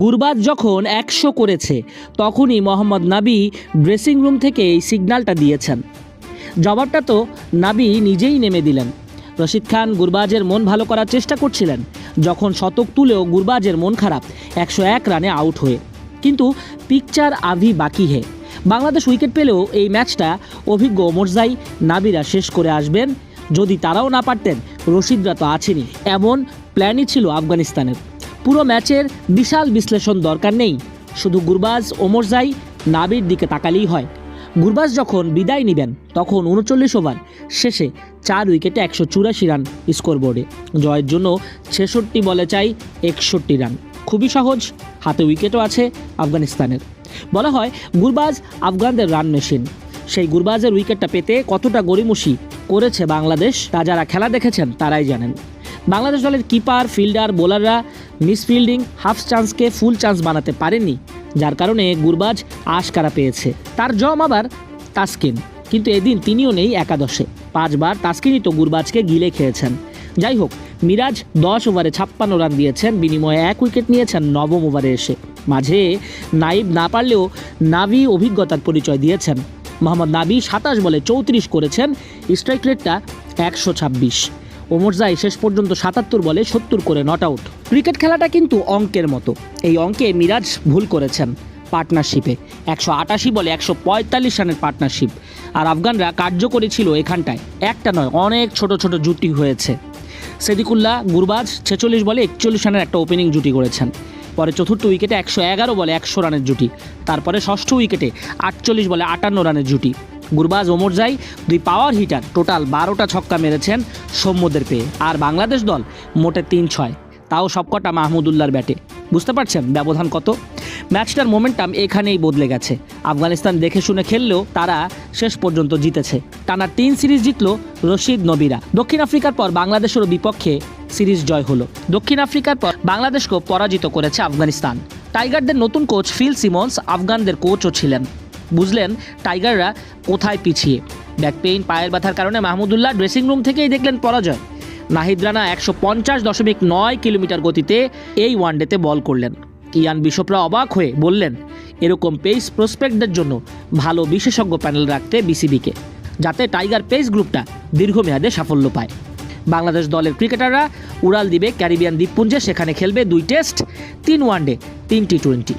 গুরবাজ যখন একশো করেছে, তখনই মোহাম্মদ নাবি ড্রেসিং রুম থেকে এই সিগন্যালটা দিয়েছেন। জবাবটা তো নাবি নিজেই নেমে দিলেন। রশিদ খান গুরবাজের মন ভালো করার চেষ্টা করছিলেন, যখন শতক তুলেও গুরবাজের মন খারাপ, একশো এক রানে আউট হয়ে। কিন্তু পিকচার আভি বাকি হে। বাংলাদেশ উইকেট পেলেও এই ম্যাচটা অভিজ্ঞ ওমরজাই নাবিরা শেষ করে আসবেন। যদি তারাও না পারতেন, রশিদরা তো আছেনই। এমন প্ল্যানই ছিল আফগানিস্তানের। পুরো ম্যাচের বিশাল বিশ্লেষণ দরকার নেই। শুধু গুরবাজ ওমরজাই নাবির দিকে তাকালেই হয়। গুরবাজ যখন বিদায় নেবেন, তখন উনচল্লিশ ওভার, শেষে চার উইকেটে একশো চুরাশি রান স্কোরবোর্ডে। জয়ের জন্য ছেষট্টি বলে চাই একষট্টি রান। খুবই সহজ, হাতে উইকেটও আছে আফগানিস্তানের। বলা হয়, গুরবাজ আফগানদের রান মেশিন। সেই গুরবাজের উইকেটটা পেতে কতটা গড়িমসি করেছে বাংলাদেশ, তা যারা খেলা দেখেছেন, তারাই জানেন। বাংলাদেশ দলের কিপার, ফিল্ডার, বোলাররা মিসফিল্ডিং হাফ চান্সকে ফুল চান্স বানাতে পারেনি, যার কারণে গুরবাজ আশকারা পেয়েছে। তার জম আবার তাসকিন, কিন্তু এদিন তিনিও নেই একাদশে। পাঁচবার তাসকিনই তো গুরবাজকে গিলে খেয়েছেন। যাই হোক, মিরাজ দশ ওভারে ছাপ্পান্ন রান দিয়েছেন, বিনিময়ে এক উইকেট নিয়েছেন নবম ওভারে এসে। মাঝে নাইব না পারলেও নাভি অভিজ্ঞতার পরিচয় দিয়েছেন। মোহাম্মদ নাবি সাতাশ বলে চৌত্রিশ করেছেন, স্ট্রাইক রেটটা একশো ছাব্বিশ। ওমরজাই শেষ পর্যন্ত সাতাত্তর বলে সত্তর করে নট আউট। ক্রিকেট খেলাটা কিন্তু অঙ্কের মতো। এই অঙ্কে মিরাজ ভুল করেছেন পার্টনারশিপে। একশো আটাশি বলে একশো পঁয়তাল্লিশ রানের পার্টনারশিপ। আর আফগানরা কার্যকরী ছিল এখানটায়। একটা নয়, অনেক ছোট ছোট জুটি হয়েছে। সেদিকুল্লাহ গুরবাজ ছেচল্লিশ বলে একচল্লিশ রানের একটা ওপেনিং জুটি করেছেন। পরে চতুর্থ উইকেটে একশো এগারো বলে একশো রানের জুটি। তারপরে ষষ্ঠ উইকেটে আটচল্লিশ বলে আটান্ন রানের জুটি। গুরবাজ ওমরজাই দুই পাওয়ার হিটার টোটাল বারোটা ছক্কা মেরেছেন সৌম্যদের পেয়ে। আর বাংলাদেশ দল মোটে তিন ছয়, তাও সবকটা মাহমুদুল্লাহর ব্যাটে। বুঝতে পারছেন ব্যবধান কত? ম্যাচটার মোমেন্টাম এখানেই বদলে গেছে। আফগানিস্তান দেখে শুনে খেললেও তারা শেষ পর্যন্ত জিতেছে। টানা তিন সিরিজ জিতলো রশিদ নবীরা। দক্ষিণ আফ্রিকার পর বাংলাদেশেরও বিপক্ষে সিরিজ জয় হলো। দক্ষিণ আফ্রিকার পর বাংলাদেশকেও পরাজিত করেছে আফগানিস্তান। টাইগারদের নতুন কোচ ফিল সিমন্স, আফগানদের কোচও ছিলেন। বুঝলেন টাইগাররা কোথায় পিছিয়ে। ব্যাক পেইন, পায়ের ব্যথার কারণে মাহমুদুল্লাহ ড্রেসিং রুম থেকেই দেখলেন পরাজয়। নাহিদ রানা একশো পঞ্চাশ দশমিক নয় কিলোমিটার গতিতে এই ওয়ানডেতে বল করলেন। ইয়ান বিশপরা অবাক হয়ে বললেন, এরকম পেস প্রসপেক্টদের জন্য ভালো বিশেষজ্ঞ প্যানেল রাখতে বিসিবিকে যাতে টাইগার পেস গ্রুপটা দীর্ঘমেয়াদে সাফল্য পায়। বাংলাদেশ দলের ক্রিকেটাররা উড়াল দিবে ক্যারিবিয়ান দ্বীপপুঞ্জে সেখানে খেলবে দুই টেস্ট, তিন ওয়ানডে তিন টি টোয়েন্টি